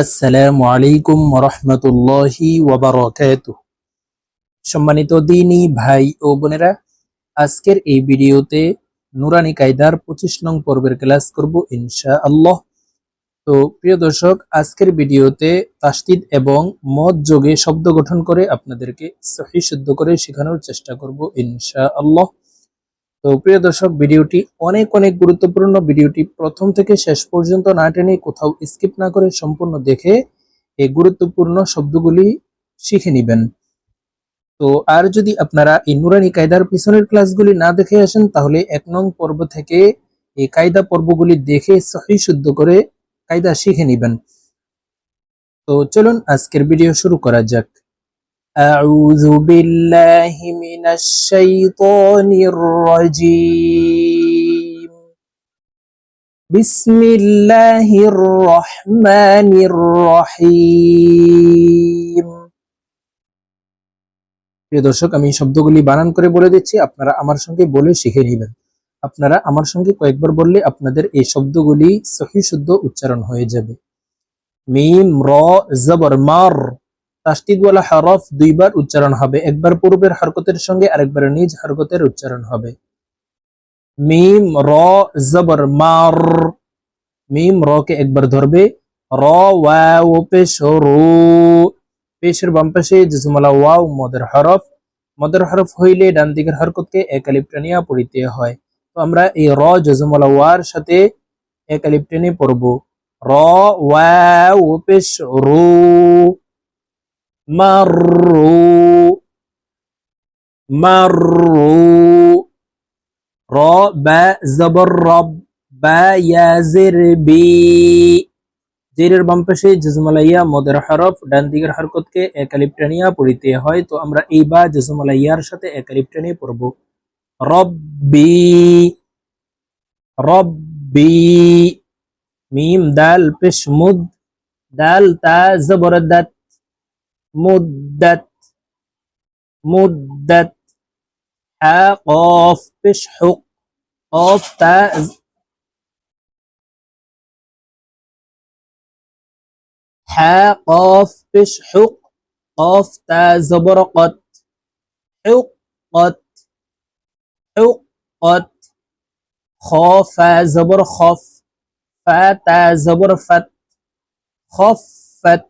আসসালামু আলাইকুম সম্মানিত দিনী ভাই ও বোনেরা, আজকের এই ভিডিওতে নুরানি কায়দার পঁচিশ নং পর্বের ক্লাস করব ইনশা আল্লাহ তো প্রিয় দর্শক, আজকের ভিডিওতে তাস্তিদ এবং মদ যোগে শব্দ গঠন করে আপনাদেরকে সহি শুদ্ধ করে শেখানোর চেষ্টা করব ইনশা আল্লাহ তো প্রিয় দর্শক, ভিডিওটি অনেক অনেক গুরুত্বপূর্ণ। ভিডিওটি প্রথম থেকে শেষ পর্যন্ত না টেনে কোথাও স্কিপ না করে সম্পূর্ণ দেখে এই গুরুত্বপূর্ণ শব্দগুলি শিখে নেবেন। তো আর যদি আপনারা এই নুরানি কায়দার পিছনের ক্লাসগুলি না দেখে আসেন, তাহলে এক নং পর্ব থেকে এই কায়দা পর্বগুলি দেখে সহি শুদ্ধ করে কায়দা শিখে নেবেন। তো চলুন আজকের ভিডিও শুরু করা যাক। أعوذ بالله من الشيطان الرجيم بسم الله الرحمن الرحيم প্রিয় দর্শক আমি শব্দগুলি বানান করে বলে দিচ্ছি আপনারা আমার সঙ্গে বলে শিখে নেবেন আপনারা আমার সঙ্গে কয়েকবার বললে আপনাদের এই শব্দগুলি সহি শুদ্ধ উচ্চারণ হয়ে যাবে মিম র জবর মার তাস্তিদওয়ালা হরফ দুইবার উচ্চারণ হবে। একবার পূর্বের হরকতের সঙ্গে, আরেকবার নিজ হরকতের উচ্চারণ হবে। মিম, র, জবর, মার। মিম র কে একবার ধরবে। র, ওয়াও পেশ রু পেশের বাম পাশে জজমালা ওয়াও, মদের হরফ। মদের হরফ হইলে ডান দিকের হরকতকে এক আলিফ টানিয়া পড়িতে হয়। তো আমরা এই র, জজমালা ওয়ার সাথে এক আলিফ টেনে পড়ব। র, ওয়াও পেশ মারু মারু র বা জবর রব বা জেরের বাম পাশে মদের হরফ, ডান দিকের হরকতকে একালিপটা পড়িতে হয়, তো আমরা এই বা জজমালাইয়ার সাথে একালিপটা নিয়ে পড়ব। রব্বি রব্বি, মিম, দাল পেশমুদ দাল, তা জবরদাত مدت مدت. حا قاف بش حق قاف تاء. حا قاف حق قاف تا زبر قد حقت. حقت. خاف زبر خف فا تا زبر فت. خفت.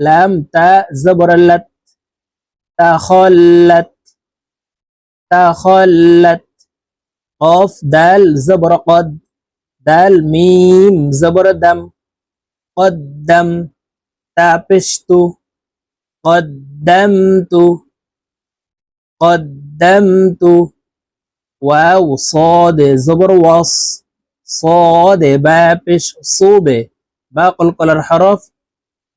لام تا زبر لت تخلت تخلت. قاف دال زبر قد. دال ميم زبر دم. قدم تابشت قدمت قدمت واو صاد زبر وص صاد بابش صوبة. باقي القلر حرف.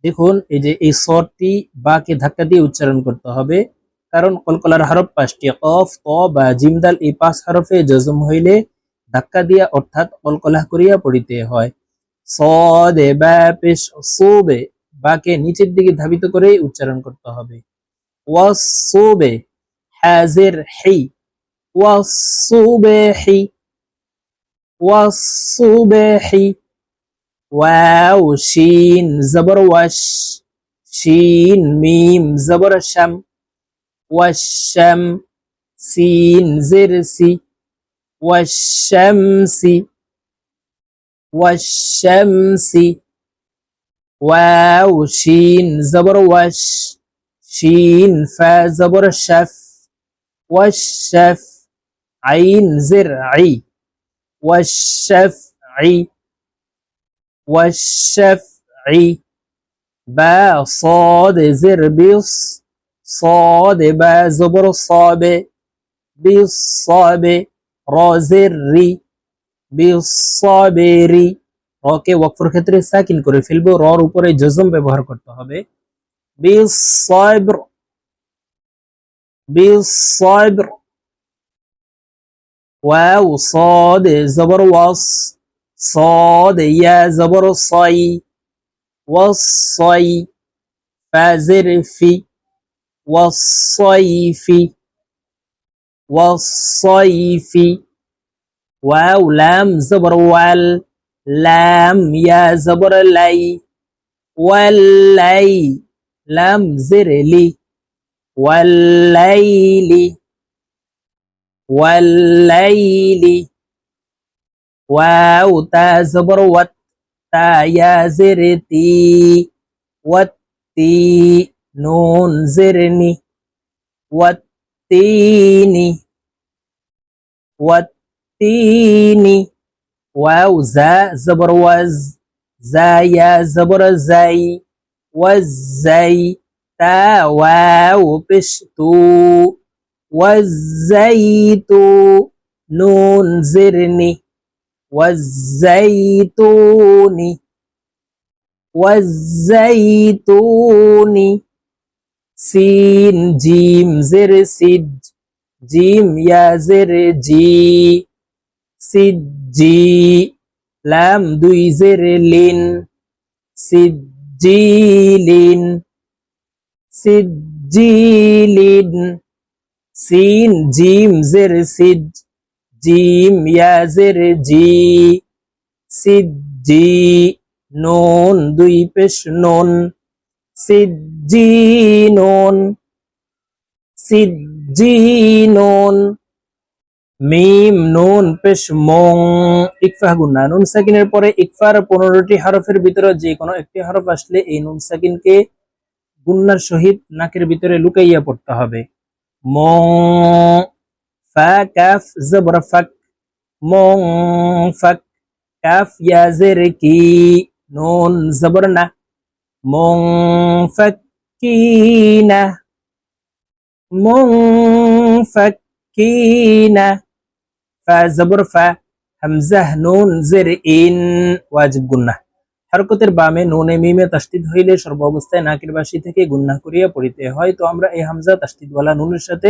দেখুন, এই যে এই স্বরটি বাকে ধাক্কা দিয়ে উচ্চারণ করতে হবে। কারণ কলকলার হরফ পাঁচটি? কফ ক বা জিমদাল এই পাঁচ হরফে জজম হইলে ধাক্কা দিয়া অর্থাৎ কলকলাহ করিয়া পড়িতে হয়। সদে সোবে বাকে নিচের দিকে ধাবিত করে উচ্চারণ করতে হবে। ওয়াসোবে হাজের হি ওয়াসোবে হি ওয়াসোবে হি واو شين زبر وش. شين ميم زبر شم. والشم سين زرسي والشمس والشمس واو شين زبر وش. شين فا زبر شف. والشف عين زرعي والشفعي والشفع با صاد زر بص صاد با زبر صاب بالصاب را زر بالصابر রকে ওয়াকফের ক্ষেত্রে সাকিন করে ফেলবো রর উপরে জজম ব্যবহার করতে হবে বিসয়ব্র বিসয়ব্র واو صاد زبر وص صاد يا زبر صي والصي فازر في والصيف والصيف واو لام زبر وال لام يا زبر لي واللي لام زر لي والليل والليل واو تا زبر وت تا يا زرتي والتي نون زرني والتين والتين واو زا زبر وز زا يا زبر زي والزي تا واو بشتو والزيت نون زرني والزيتون والزيتون سين جيم زر سد جيم يا زر جي سجي لام دوي زر لين سجيلين سجيلين سين جيم زر سد জিম ইয়াজের জি সিজি নুন, দুই পেশ নুন সিজি নুন সিজি নুন, মিম নুন, পেশ মং, ইকফা গুন্না নুন সাকিনের পরে ইকফার পনেরোটি হারফের ভিতরে যে কোনো একটি হারফ আসলে এই নুন সাকিনকে গুন্নার সহিত নাকের ভিতরে লুকাইয়া পড়তে হবে। মং ইয়া জের কি নুন জবর না মং ফাক্কিনা মং ফাক্কিনা ফা জবর ফা হামজাহ নুন জের ইন ওয়াজিব গুন্না হরকতের বামে নুনে মিমে তাস্তিদ হইলে সর্ব অবস্থায় নাকের বাসি থেকে গুন্না করিয়া পড়িতে হয় তো আমরা এই হামজা তাস্তিদওয়ালা নুনের সাথে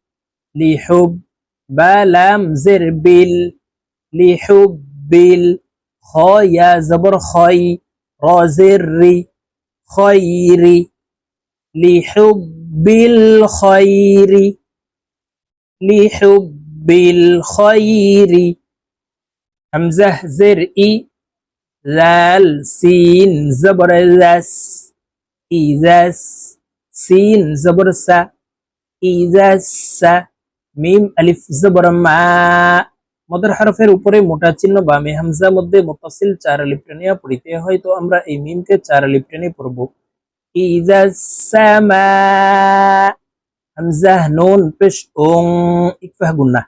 لحب بلام زر بل لحب بل خايا زبر خاي رازر خير لحب الخير لحب الخير همزة زرئي ذال سين زبر ذس إذا سين زبر س إذا س মিম, আলিফ জবর মা, মদের হরফের উপরে মোটা চিহ্ন বা মেহামজা মধ্যে মুতাসিল চার আলিফ টেনিয়া পড়িতে হয় তো আমরা এই মিমকে চার আলিফ টেনে পড়ব। সামা নুন ইকফাহ গুন্না।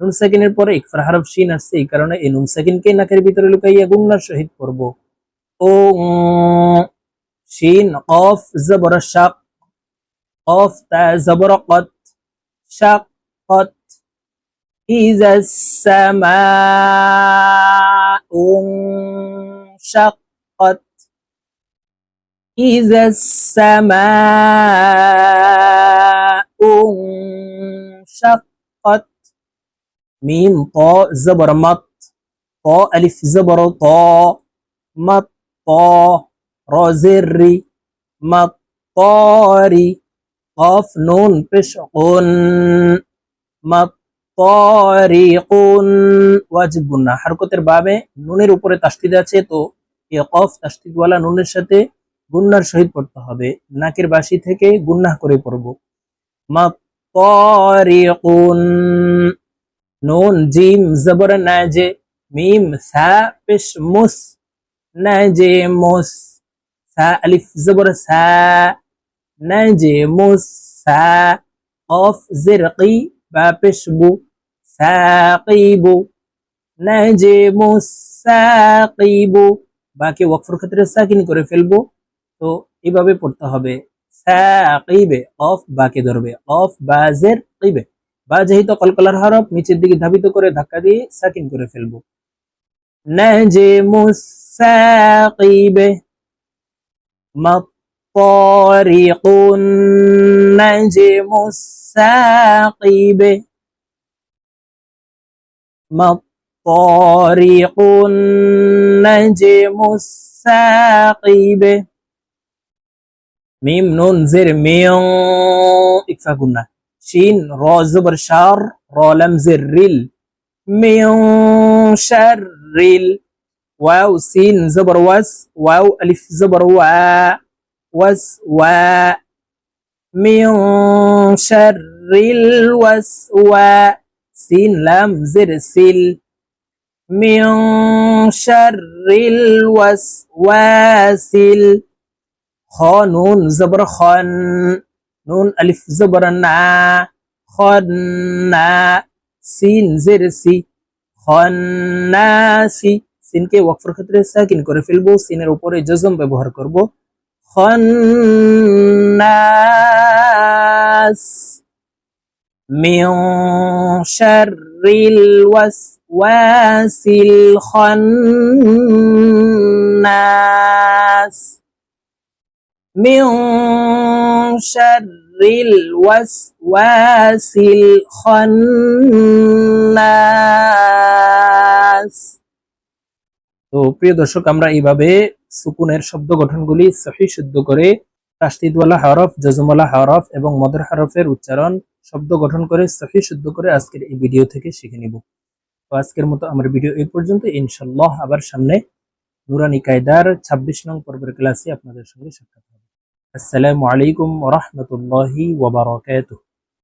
নুন পরে এই কফ, জবর শাক شقت إذا السماء انشقت إذا السماء انشقت ميم طاء زبر مط طاء ألف زبر طاء مط طاء را زري مطاري قاف نون পেশ قن মাত্তারিকুন ওয়াজিব গুন্না হরকতের বাবে নুনের উপরে তাসদিদ আছে, তো এই কফ তাসদিদওয়ালা নুনের সাথে গুন্নার সহিত পড়তে হবে। নাকের বাসি থেকে গুন্না করে পড়ব। মাত্তারিকুন নুন, জিম, জবর, নাজে, মিম, সা, পেশ, মুস নাজিমুস সা, আলিফ, জবর, সা নাজিমুস সা অফ জিরকি পেশবু সাকিবু নাজিমুস সাকিবু বাকি ওয়াকফের ক্ষেত্রে সাকিন করে ফেলব। তো এইভাবে পড়তে হবে। সাকিবে, অফ বাকে ধরবে। অফ বা জের কিবে। বা যেহেতু কলকলার হরফ, নিচের দিকে ধাবিত করে ধাক্কা দিয়ে সাকিন করে ফেলব। নাজিমুস সাকিবে مطارق النجم الساقب مطارق النجم الساقب ميم نون زر ميون اكفا قلنا. شين را زبر شار را لم زرل من شر ال واو سين زبر وس واو ألف زبر وا ওয়াসওয়া মিন শাররিল ওয়াসওয়া সিন লাম জির সিল মিন শাররিল ওয়াসওয়াসিল খ নুন জবর খন নুন আলিফ জবর না খন না সিন জের সি খন্নাসি সিনকে ওয়াকফের ক্ষেত্রে সাকিন করে ফেলব। সিনের উপরে জজম ব্যবহার করব। الناس من شر الوسواس الخناس. من شر الوسواس الخناس. তো প্রিয় দর্শক, আমরা এইভাবে সুকুনের শব্দ গঠনগুলি সহি শুদ্ধ করে তাসদিদওয়ালা হরফ, জজমওয়ালা হরফ এবং মদর হরফের উচ্চারণ শব্দ গঠন করে সহি শুদ্ধ করে আজকের এই ভিডিও থেকে শিখে নিব। তো আজকের মতো আমার ভিডিও এই পর্যন্ত। ইনশাল্লাহ আবার সামনে নুরানি কায়দার ছাব্বিশ নং পর্বের ক্লাসে আপনাদের সঙ্গে সাক্ষাৎ হবে। আসসালামু আলাইকুম ওরহমতুল্লাহি ওবরাকাতুহ